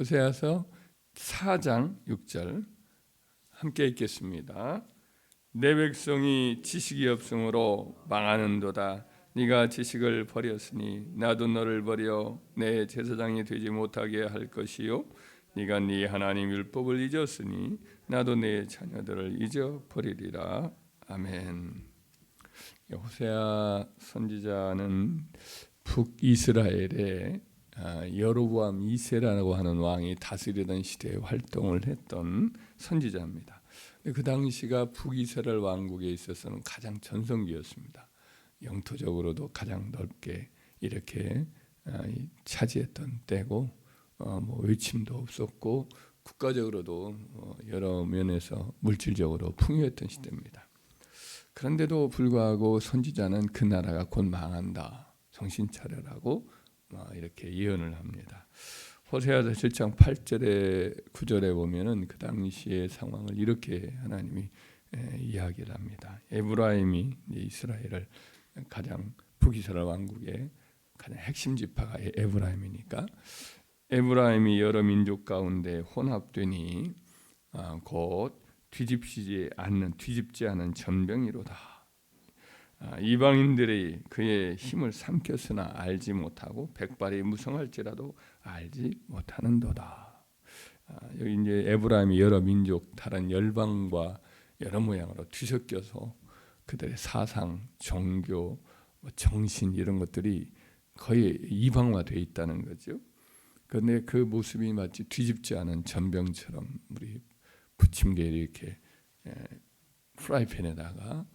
호세아서 4장 6절 함께 읽겠습니다. 내 백성이 지식이 없으므로 망하는도다. 네가 지식을 버렸으니 나도 너를 버려 내 제사장이 되지 못하게 할 것이요 네가 네 하나님 율법을 잊었으니 나도 내 자녀들을 잊어 버리리라. 아멘. 호세아 선지자는 북이스라엘에 아, 여로보암 2세라고 하는 왕이 다스리던 시대에 활동을 했던 선지자입니다. 그 당시가 북이스라엘 왕국에 있어서는 가장 전성기였습니다. 영토적으로도 가장 넓게 이렇게 아, 차지했던 때고 어, 뭐 외침도 없었고 국가적으로도 어, 여러 면에서 물질적으로 풍요했던 시대입니다. 그런데도 불구하고 선지자는 그 나라가 곧 망한다. 정신 차려라고 이렇게 예언을 합니다. 호세아서 7장 8절에 9절에 보면은 그 당시의 상황을 이렇게 하나님이 이야기를 합니다. 에브라임이 이스라엘을 가장 북이스라엘 왕국의 가장 핵심 지파가 에브라임이니까 에브라임이 여러 민족 가운데 혼합되니 아, 곧 뒤집지 않는 뒤집지 않은 전병이로다. 아, 이방인들이 그의 힘을 삼켰으나 알지 못하고 백발이 무성할지라도 알지 못하는도다. 아, 여기 이제 에브라임이 여러 민족 다른 열방과 여러 모양으로 뒤섞여서 그들의 사상, 종교, 뭐 정신 이런 것들이 거의 이방화되어 있다는 거죠. 그런데 그 모습이 마치 뒤집지 않은 전병처럼 우리 부침개 이렇게 프라이팬에다가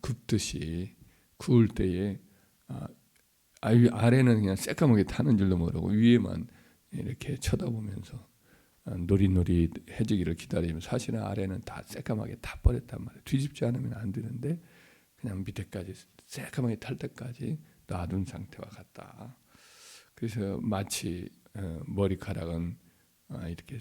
굽듯이 구울 때에 아, 아래는 그냥 새까맣게 타는 줄도 모르고 위에만 이렇게 쳐다보면서 아, 노릿노릿해지기를 기다리면 사실은 아래는 다 새까맣게 다 버렸단 말이에요. 뒤집지 않으면 안 되는데 그냥 밑에까지 새까맣게 탈 때까지 놔둔 상태와 같다. 그래서 마치 어, 머리카락은 아, 이렇게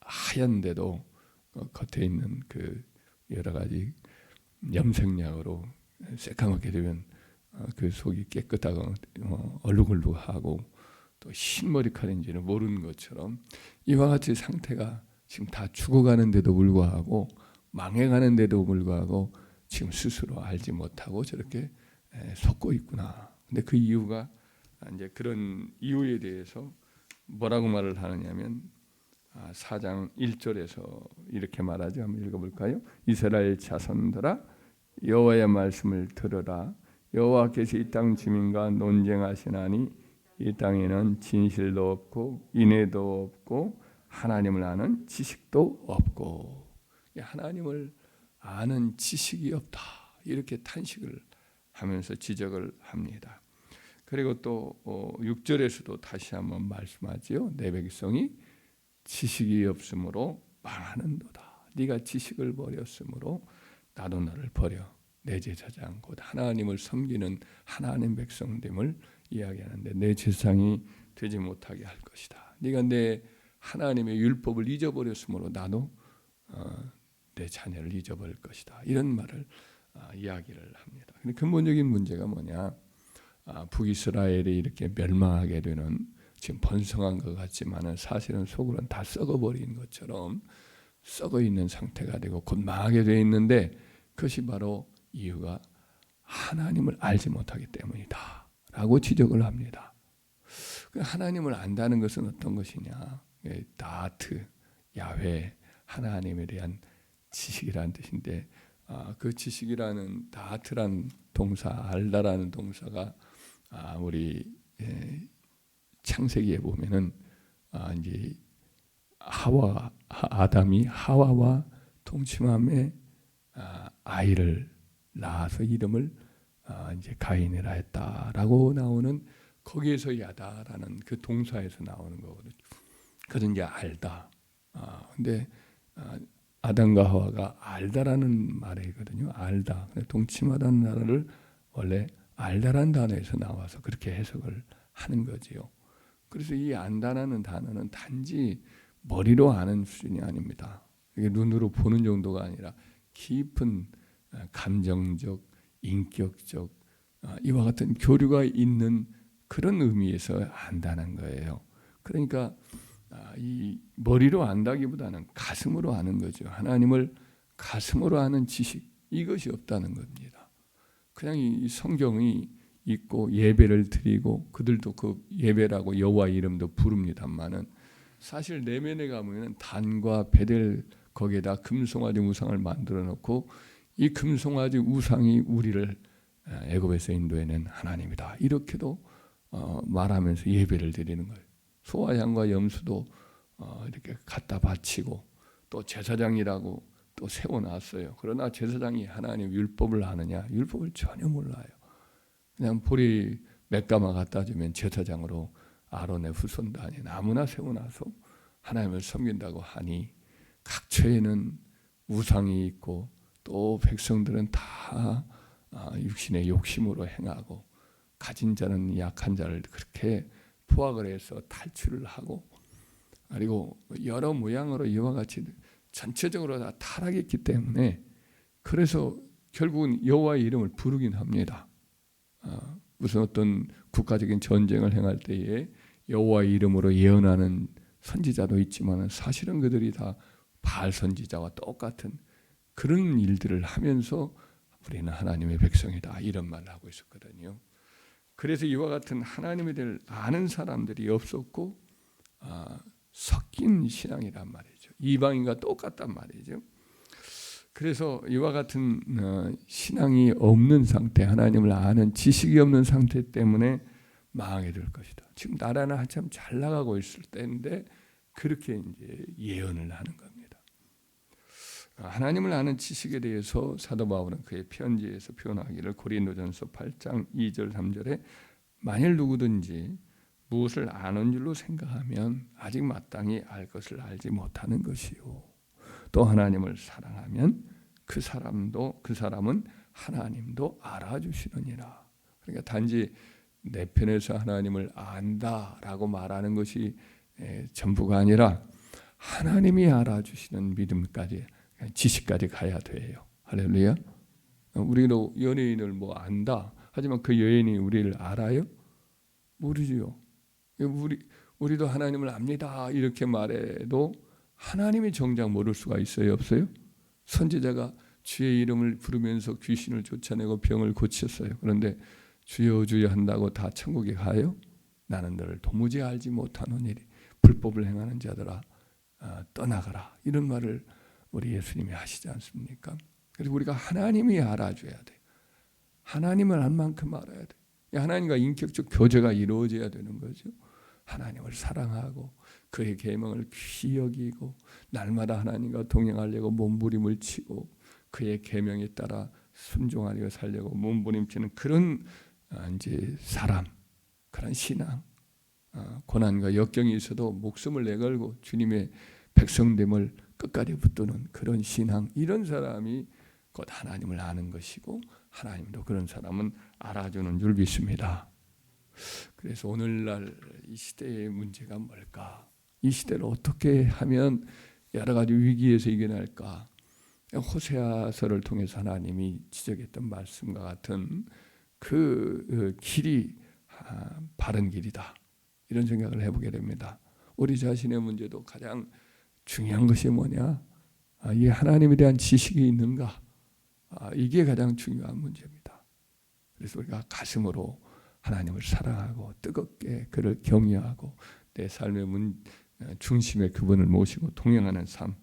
하얀데도 어, 겉에 있는 그 여러 가지 염색약으로 새까맣게 되면 어, 그 속이 깨끗하고 얼룩얼룩하고 또 흰 머리카락인지는 모르는 것처럼 이와 같이 상태가 지금 다 죽어가는데도 불구하고 망해가는데도 불구하고 지금 스스로 알지 못하고 저렇게 속고 있구나. 근데 그 이유가 이제 그런 이유에 대해서 뭐라고 말을 하느냐면 4장 아, 1절에서 이렇게 말하죠. 한번 읽어볼까요? 이스라엘 자손들아 여호와의 말씀을 들으라. 여호와께서 이 땅 주민과 논쟁하시나니 이 땅에는 진실도 없고 인애도 없고 하나님을 아는 지식도 없고 하나님을 아는 지식이 없다 이렇게 탄식을 하면서 지적을 합니다. 그리고 또 6절에서도 어, 다시 한번 말씀하지요. 내 백성이 지식이 없으므로 망하는도다. 네가 지식을 버렸으므로 나도 너를 버려 내 제사장 곧 하나님을 섬기는 하나님 백성됨을 이야기하는데 내 제사장이 되지 못하게 할 것이다. 네가 내 하나님의 율법을 잊어버렸으므로 나도 어, 내 자녀를 잊어버릴 것이다. 이런 말을 어, 이야기를 합니다. 근데 근본적인 문제가 뭐냐? 아, 북이스라엘이 이렇게 멸망하게 되는 지금 번성한 것 같지만은 사실은 속으로는 다 썩어버린 것처럼 썩어 있는 상태가 되고 곧 망하게 되어 있는데 그것이 바로 이유가 하나님을 알지 못하기 때문이다. 라고 지적을 합니다. 그 하나님을 안다는 것은 어떤 것이냐? 예, 다트, 야훼, 하나님에 대한 지식이라는 뜻인데 아, 그 지식이라는 다트란 동사, 알다라는 동사가 아, 우리 예, 창세기에 보면은 아, 이제 하와 아담이 하와와 동침함에 아, 아이를 낳아서 이름을 아, 이제 가인이라 했다라고 나오는 거기에서 야다라는 그 동사에서 나오는 거거든요. 그건 이제 알다. 아, 근데 아, 아담과 하와가 알다라는 말이거든요. 알다. 동침하다는 나라를 원래 알다라는 단어에서 나와서 그렇게 해석을 하는 거지요. 그래서 이 안다라는 단어는 단지 머리로 아는 수준이 아닙니다. 이게 눈으로 보는 정도가 아니라 깊은 어, 감정적, 인격적 어, 이와 같은 교류가 있는 그런 의미에서 안다는 거예요. 그러니까 아, 이 머리로 안다기보다는 가슴으로 아는 거죠. 하나님을 가슴으로 아는 지식 이것이 없다는 겁니다. 그냥 이 성경이 있고 예배를 드리고 그들도 그 예배라고 여호와 이름도 부릅니다만은 사실 내면에 가면 단과 베델 거기에다 금송아지 우상을 만들어 놓고 이 금송아지 우상이 우리를 애굽에서 인도해낸 하나님이다 이렇게도 어, 말하면서 예배를 드리는 거예요. 소와 양과 염수도 어, 이렇게 갖다 바치고 또 제사장이라고 또 세워놨어요. 그러나 제사장이 하나님 율법을 아느냐? 율법을 전혀 몰라요. 그냥 보리 맥가마 갖다 주면 제사장으로 아론의 후손도 아닌 아무나 세워놔서 하나님을 섬긴다고 하니 각처에는 우상이 있고 또 백성들은 다 아, 육신의 욕심으로 행하고 가진 자는 약한 자를 그렇게 포악을 해서 탈출을 하고 그리고 여러 모양으로 이와 같이 전체적으로 다 타락했기 때문에 그래서 결국은 여호와의 이름을 부르긴 합니다. 아, 무슨 어떤 국가적인 전쟁을 행할 때에 여호와의 이름으로 예언하는 선지자도 있지만 사실은 그들이 다 바알 선지자와 똑같은 그런 일들을 하면서 우리는 하나님의 백성이다 이런 말을 하고 있었거든요. 그래서 이와 같은 하나님에 대해 아는 사람들이 없었고 아, 섞인 신앙이란 말이죠. 이방인과 똑같단 말이죠. 그래서 이와 같은 어, 신앙이 없는 상태, 하나님을 아는 지식이 없는 상태 때문에 망하게 될 것이다. 지금 나라는 한참 잘 나가고 있을 때인데 그렇게 이제 예언을 하는 겁니다. 하나님을 아는 지식에 대해서 사도 바울은 그의 편지에서 표현하기를 고린도전서 8장 2절 3절에 만일 누구든지 무엇을 아는 줄로 생각하면 아직 마땅히 알 것을 알지 못하는 것이요. 또 하나님을 사랑하면 그 사람도 그 사람은 하나님도 알아주시느니라. 그러니까 단지 내 편에서 하나님을 안다라고 말하는 것이 전부가 아니라 하나님이 알아주시는 믿음까지 지식까지 가야 돼요. 할렐루야. 우리도 연예인을 뭐 안다. 하지만 그 여인이 우리를 알아요? 모르지요. 우리 우리도 하나님을 압니다. 이렇게 말해도 하나님이 정작 모를 수가 있어요, 없어요? 선지자가 주의 이름을 부르면서 귀신을 쫓아내고 병을 고쳤어요. 그런데 주여 주여 한다고 다 천국에 가요? 나는 너를 도무지 알지 못하노니 불법을 행하는 자들아 어, 떠나가라 이런 말을 우리 예수님이 하시지 않습니까? 그래서 우리가 하나님이 알아줘야 돼. 하나님을 알 만큼 알아야 돼. 하나님과 인격적 교제가 이루어져야 되는 거죠. 하나님을 사랑하고 그의 계명을 귀히 여기고 날마다 하나님과 동행하려고 몸부림을 치고 그의 계명에 따라 순종하려 살려고 몸부림치는 그런 아, 이제 사람 그런 신앙 아, 고난과 역경이 있어도 목숨을 내걸고 주님의 백성됨을 끝까지 붙드는 그런 신앙 이런 사람이 곧 하나님을 아는 것이고 하나님도 그런 사람은 알아주는 줄 믿습니다. 그래서 오늘날 이 시대의 문제가 뭘까? 이 시대를 어떻게 하면 여러 가지 위기에서 이겨낼까? 호세아서를 통해서 하나님이 지적했던 말씀과 같은 그 어, 길이 아, 바른 길이다. 이런 생각을 해보게 됩니다. 우리 자신의 문제도 가장 중요한 것이 뭐냐? 아, 이 하나님에 대한 지식이 있는가? 아, 이게 가장 중요한 문제입니다. 그래서 우리가 가슴으로 하나님을 사랑하고 뜨겁게 그를 경외하고 내 삶의 문, 중심에 그분을 모시고 동행하는 삶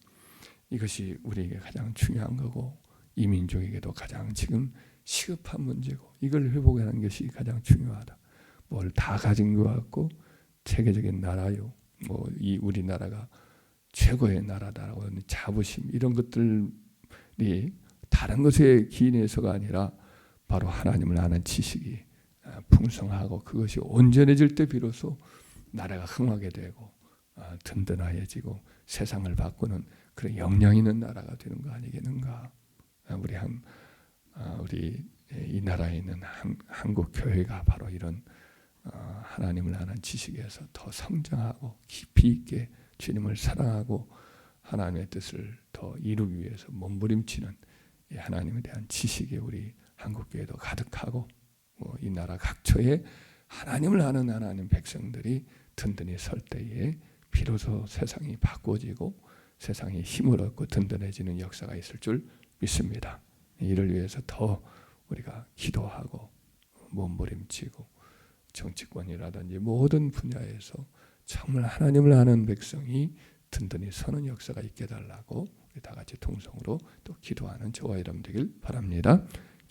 이것이 우리에게 가장 중요한 거고 이 민족에게도 가장 지금 시급한 문제고 이걸 회복하는 것이 가장 중요하다. 뭘 다 가진 것 같고 세계적인 나라요. 뭐 이 우리나라가 최고의 나라다라고 하는 자부심 이런 것들이 다른 것에 기인해서가 아니라 바로 하나님을 아는 지식이 아, 풍성하고 그것이 온전해질 때 비로소 나라가 흥하게 되고 아, 든든해지고 세상을 바꾸는 그런 역량 있는 나라가 되는 거 아니겠는가? 아, 우리 한 우리 이 나라에 있는 한, 한국 교회가 바로 이런 어, 하나님을 아는 지식에서 더 성장하고 깊이 있게 주님을 사랑하고 하나님의 뜻을 더 이루기 위해서 몸부림치는 하나님에 대한 지식이 우리 한국 교회도 가득하고 뭐 이 나라 각처에 하나님을 아는 하나님 백성들이 든든히 설 때에 비로소 세상이 바꿔지고 세상이 힘을 얻고 든든해지는 역사가 있을 줄 믿습니다. 이를 위해서 더 우리가 기도하고 몸부림치고 정치권이라든지 모든 분야에서 정말 하나님을 아는 백성이 든든히 서는 역사가 있게 달라고 다 같이 통성으로 또 기도하는 저와 여러분 되길 바랍니다.